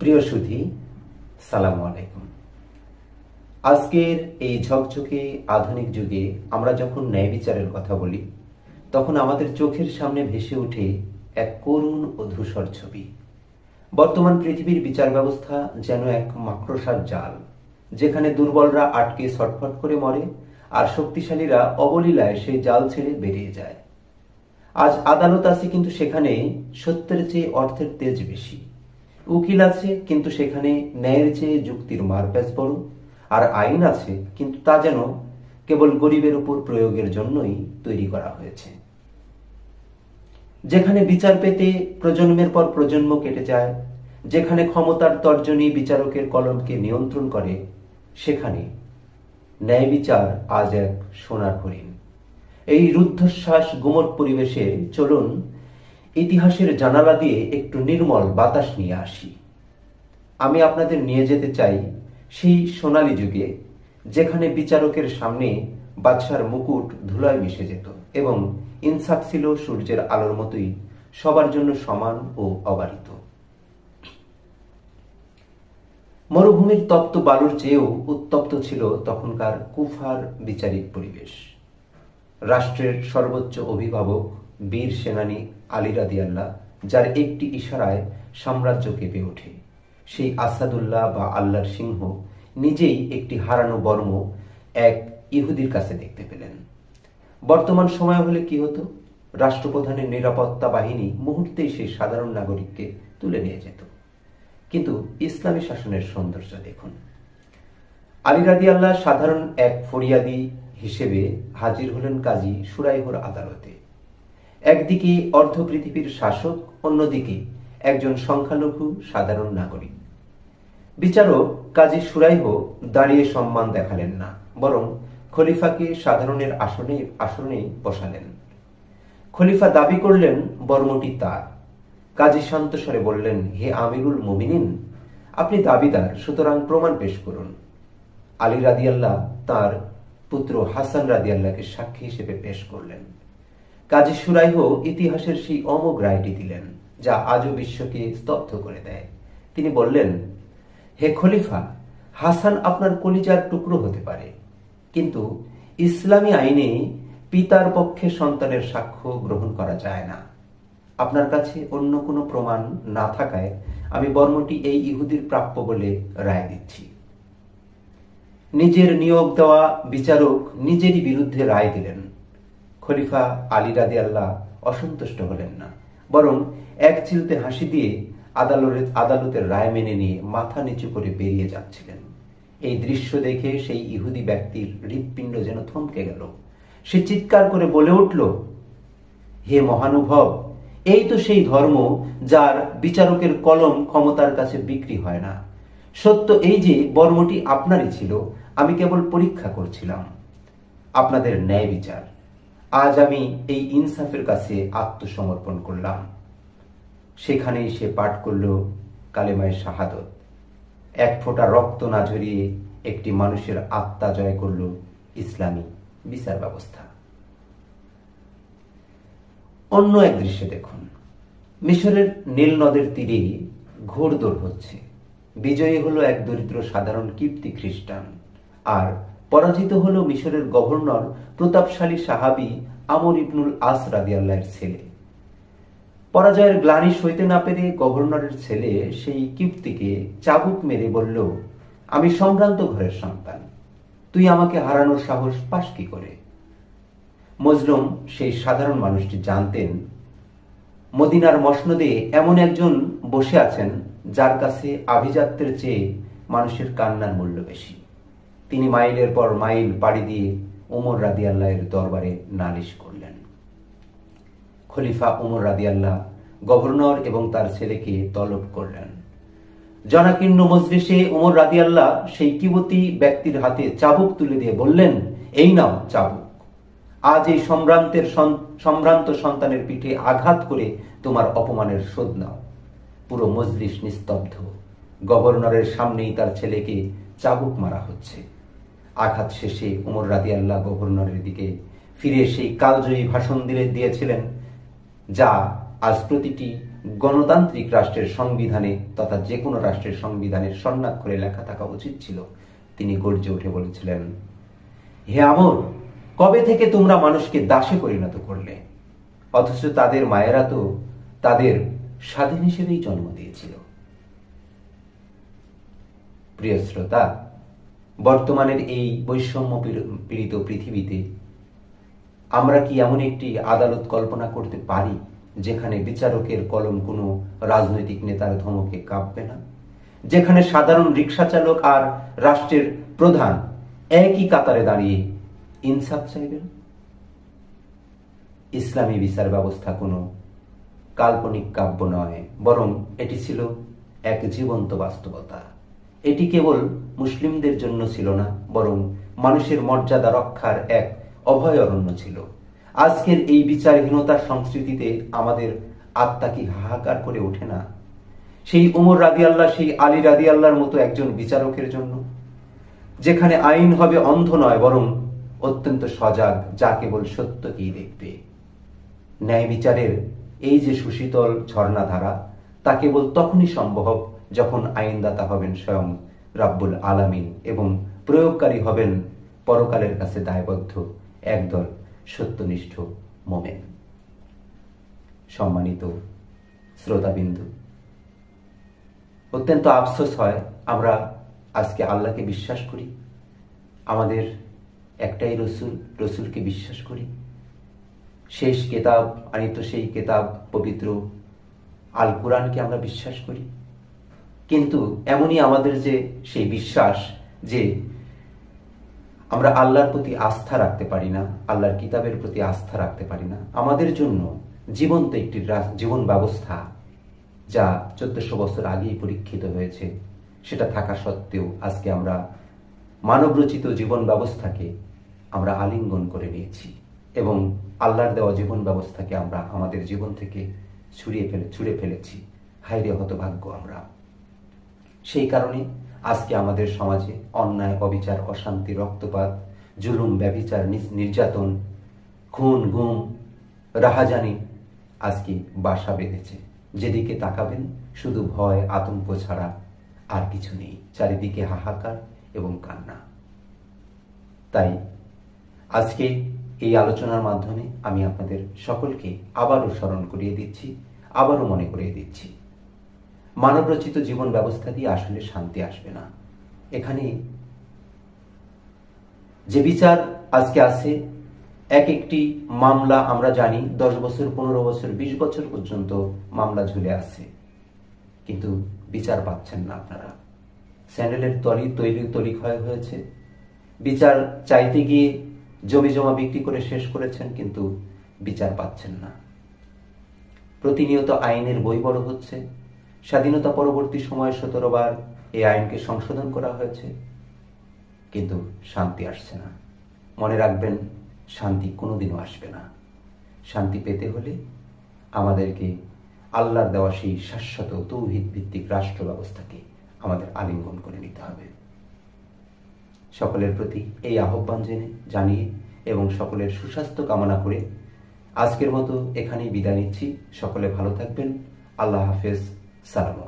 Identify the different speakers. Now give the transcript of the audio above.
Speaker 1: প্রিয় সুধি, সালামু আলাইকুম। আজকের এই ঝকঝকে আধুনিক যুগে আমরা যখন ন্যায় বিচারের কথা বলি, তখন আমাদের চোখের সামনে ভেসে ওঠে এক করুণ ও ধূসর ছবি। বর্তমান পৃথিবীর বিচার ব্যবস্থা যেন এক মাকড়সার জাল, যেখানে দুর্বলরা আটকে ছটফট করে মরে আর শক্তিশালীরা অবলীলায় সেই জাল ছেড়ে বেরিয়ে যায়। আজ আদালত আছে, কিন্তু সেখানে সত্যের চেয়ে অর্থের তেজ বেশি। উকিল আছে, কিন্তু সেখানে ন্যায়ের চেয়ে যুক্তির মারপ্যাচ বড়। আর আইন আছে, কিন্তু তা যেন কেবল গরিবের উপর প্রয়োগের জন্যই তৈরি করা হয়েছে। যেখানে বিচার পেতে প্রজন্মের পর প্রজন্ম কেটে যায়, যেখানে ক্ষমতার তর্জনী বিচারকের কলমকে নিয়ন্ত্রণ করে, সেখানে ন্যায় বিচার আজ এক সোনার হরিণ। এই রুদ্ধশ্বাস গুমট পরিবেশে চলুন ইতিহাসের জানালা দিয়ে একটু নির্মল বাতাস নিয়ে আসি। আমি আপনাদের নিয়ে যেতে চাই সেই সোনালী যুগে, যেখানে বিচারকের সামনে বাদশার মুকুট ধুলায় মিশে যেত এবং ইনসাফ ছিল সূর্যের আলোর মতোই, সবার জন্য সমান ও অবারিত। মরুভূমির তপ্ত বালুর চেয়েও উত্তপ্ত ছিল তখনকার কুফার বিচারিক পরিবেশ। রাষ্ট্রের সর্বোচ্চ অভিভাবক, বীর সেনানী আলী রাদিয়াল্লাহ, যার একটি ইশারায় সাম্রাজ্য কেঁপে ওঠে। সেই আসাদুল্লাহ বা আল্লাহর সিংহ নিজেই একটি হারানো বর্ম এক ইহুদির কাছে দেখতে পেলেন। বর্তমান সময় হলে কি হতো? রাষ্ট্রপ্রধানের নিরাপত্তা বাহিনী মুহূর্তেই সেই সাধারণ নাগরিককে তুলে নিয়ে যেত। কিন্তু ইসলামী শাসনের সৌন্দর্য দেখুন। আলী রাদি আল্লাহ সাধারণ এক ফরিয়াদি হিসেবে হাজির হলেন কাজী সুরাইহর আদালতে। একদিকে অর্ধ পৃথিবীর শাসক, অন্যদিকে একজন সংখ্যালঘু সাধারণ নাগরিক। বিচারক কাজী সুরাইহ দাঁড়িয়ে সম্মান দেখালেন না, বরং খলিফাকে সাধারণের আসনে আসনে বসালেন। খলিফা দাবি করলেন, বর্মটি তার। কাজী শান্তস্বরে বললেন, হে আমিরুল মুমিনিন, আপনি দাবিদার, সুতরাং প্রমাণ পেশ করুন। আলী রাদিয়াল্লাহ তার পুত্র হাসান রাদিয়াল্লাহকে সাক্ষী হিসেবে পেশ করলেন। কাজী সুরাইহ ইতিহাসের সেই অমোঘ রায়টি দিলেন, যা আজও বিশ্বকে স্তব্ধ করে দেয়। তিনি বললেন, হে খলিফা, হাসান আপনার কলিজার টুকরো হতে পারে, কিন্তু ইসলামী আইনে পিতার পক্ষে সন্তানের সাক্ষ্য গ্রহণ করা যায় না। আপনার কাছে অন্য কোনো প্রমাণ না থাকায় আমি বর্মটি এই ইহুদির প্রাপ্য বলে রায় দিচ্ছি। নিজের নিয়োগ দেওয়া বিচারক নিজেরই বিরুদ্ধে রায় দিলেন। খলিফা আলী রাদি আল্লাহ অসন্তুষ্ট হলেন না। বরং এক চিলতে হাসি দিয়ে আদালতের আদালতের রায় মেনে নিয়ে মাথা নিচু করে বেরিয়ে যাচ্ছিলেন। এই দৃশ্য দেখে সেই ইহুদি ব্যক্তির হৃৎপিণ্ড যেন থমকে গেল। সে চিৎকার করে বলে উঠল, হে মহানুভব, এই তো সেই ধর্ম যার বিচারকের কলম ক্ষমতার কাছে বিক্রি হয় না। সত্য এই যে বর্মটি আপনারই ছিল, আমি কেবল পরীক্ষা করছিলাম। আপনাদের ন্যায় বিচার। আজ আমি এই ইনসাফের কাছে আত্মসমর্পণ করলাম। সেখানেই সে পাঠ করল কালেমায় শাহাদত। এক ফোঁটা রক্ত না ঝরিয়ে একটি মানুষের আত্মা জয় করল ইসলামী বিচার ব্যবস্থা। অন্য এক দৃশ্যে দেখুন। মিশরের নীল নদের তীরে ঘোড়দৌড় হচ্ছে। বিজয়ী হলো এক দরিদ্র সাধারণ কীর্তি খ্রিস্টান। আর পরাজিত হলো মিশরের গভর্নর, প্রতাপশালী সাহাবি আমর ইবনুল আস রাদিয়াল্লাহের ছেলে। পরাজয়ের গ্লানি সইতে না পেরে গভর্নরের ছেলে সেই কীর্তিকে চাবুক মেরে বলল, আমি সম্ভ্রান্ত ঘরের সন্তান। তুই আমাকে হারানোর সাহস পাস কি করে? মজলুম সেই সাধারণ মানুষটি জানতেন, মদিনার মসনদে এমন একজন বসে আছেন যার কাছে আভিজাত্যের চেয়ে মানুষের কান্নার মূল্য বেশি। তিনি মাইলের পর মাইল পাড়ি দিয়ে ওমর রাদিয়াল্লাহের দরবারে নালিশ করলেন। খলিফা উমর রাদিয়াল্লাহ গভর্নর এবং তার ছেলেকে তলব করলেন। জনাকীর্ণ মজলিসে উমর রাদিয়াল্লাহ সেই কিবতী ব্যক্তির হাতে চাবুক তুলে দিয়ে বললেন, এই নাও চাবুক। আজ এই সম্ভ্রান্তের সম্ভ্রান্ত সন্তানের পিঠে আঘাত করে তোমার অপমানের শোধ নাও। পুরো মজলিস নিস্তব্ধ। গভর্নরের সামনেই তার ছেলেকে চাবুক মারা হচ্ছে। আঘাত শেষে উমর রাদিয়াল্লাহ গভর্নরের দিকে ফিরে সেই কালজয়ী ভাষণ দিলে দিয়েছিলেন, যা আজ প্রতিটি গণতান্ত্রিক রাষ্ট্রের সংবিধানে তথা যে কোনো রাষ্ট্রের সংবিধানের স্বর্ণাক্ষরে লেখা থাকা উচিত ছিল। তিনি গর্জে উঠে বলেছিলেন, হে আমর, কবে থেকে তোমরা মানুষকে দাসে পরিণত করলে? অথচ তাদের মায়েরা তো তাদের স্বাধীন হিসেবেই জন্ম দিয়েছিল। প্রিয় শ্রোতা বর্তমানের এই বৈষম্য পীড়িত পৃথিবীতে আমরা কি এমন একটি আদালত কল্পনা করতে পারি যেখানে বিচারকের কলম কোনো রাজনৈতিক নেতার ধমকে কাঁপবে না? যেখানে সাধারণ রিক্সা চালক আর রাষ্ট্রের প্রধান একই কাতারে দাঁড়িয়ে ইনসাফ চাইবেন ইসলামী বিচার ব্যবস্থা কোনো কাল্পনিক কাব্য নয়, বরং এটি ছিল এক জীবন্ত বাস্তবতা। এটি কেবল মুসলিমদের জন্য ছিল না, বরং মানুষের মর্যাদা রক্ষার এক অভয়ারণ্য ছিল। আজকের এই বিচারহীনতার সংস্কৃতিতে আমাদের আত্মা কি হাহাকার করে ওঠে না? সেই উমর রাদি আল্লাহ সেই আলী রাদি আল্লাহর মতো একজন বিচারকের জন্য, যেখানে আইন হবে অন্ধ নয়, বরং অত্যন্ত সজাগ, যা কেবল সত্যকেই দেখবে। ন্যায় বিচারের এই যে সুশীতল ঝর্ণাধারা, তা কেবল তখনই সম্ভব যখন আইনদাতা হবেন স্বয়ং রাব্বুল আলামিন এবং প্রয়োগকারী হবেন পরকালের কাছে দায়বদ্ধ একদল সত্যনিষ্ঠ মোমেন। সম্মানিত শ্রোতাবিন্দু, অত্যন্ত আফসোস হয় আমরা আজকে আল্লাহকে বিশ্বাস করি, আমাদের একটাই রসুল, রসুলকে বিশ্বাস করি। শেষ কেতাব, আনিত সেই কেতাব পবিত্র আল কোরআনকে আমরা বিশ্বাস করি। কিন্তু এমনই আমাদের যে সেই বিশ্বাস যে আমরা আল্লাহর প্রতি আস্থা রাখতে পারি না, আল্লাহর কিতাবের প্রতি আস্থা রাখতে পারি না। আমাদের জন্য জীবন্ত একটি জীবন ব্যবস্থা যা চোদ্দশো বছর আগেই পরীক্ষিত হয়েছে, সেটা থাকা সত্ত্বেও আজকে আমরা মানবরচিত জীবন ব্যবস্থাকে আমরা আলিঙ্গন করে নিয়েছি এবং আল্লাহর দেওয়া জীবন ব্যবস্থাকে আমরা আমাদের জীবন থেকে ছুড়িয়ে ফেলে, ছুড়ে ফেলেছি। হাইরে হতভাগ্য আমরা। সেই কারণে আজকে আমাদের সমাজে অন্যায়, অবিচার, অশান্তি, রক্তপাত, জুলুম, ব্যভিচার নির্যাতন, খুন, গুম, রাহাজানি আজকে বাসা বেঁধেছে। যেদিকে তাকাবেন, শুধু ভয়, আতঙ্ক ছাড়া আর কিছু নেই। চারিদিকে হাহাকার এবং কান্না। তাই আজকে এই আলোচনার মাধ্যমে আমি আপনাদের সকলকে আবারও স্মরণ করিয়ে দিচ্ছি, আবারও মনে করিয়ে দিচ্ছি। মানবরচিত জীবন ব্যবস্থা দিয়ে আসলে শান্তি আসবে না। এখানে যে বিচার আজকে আছে, এক একটি মামলা আমরা জানি, দশ বছর, পনেরো বছর, বিশ বছর পর্যন্ত মামলা ঝুলে আছে। কিন্তু বিচার পাচ্ছেন না আপনারা। স্যান্ডেলের তলি তৈরি তলি ক্ষয় হয়েছে। বিচার চাইতে গিয়ে জমি জমা বিক্রি করে শেষ করেছেন, কিন্তু বিচার পাচ্ছেন না। প্রতিনিয়ত আইনের বই বড় হচ্ছে। স্বাধীনতা পরবর্তী সময়ে সতেরো বার এই আইনকে সংশোধন করা হয়েছে, কিন্তু শান্তি আসছে না। মনে রাখবেন, শান্তি কোনোদিনও আসবে না। শান্তি পেতে হলে আমাদেরকে আল্লাহর দেওয়া সেই শাশ্বত তৌহিদ ভিত্তিক রাষ্ট্র ব্যবস্থাকে আমাদের আলিঙ্গন করে নিতে হবে। সকলের প্রতি এই আহ্বান জেনে, জানিয়ে এবং সকলের সুস্বাস্থ্য কামনা করে আজকের মতো এখানেই বিদায় নিচ্ছি। সকলে ভালো থাকবেন। আল্লাহ হাফেজ। সালাম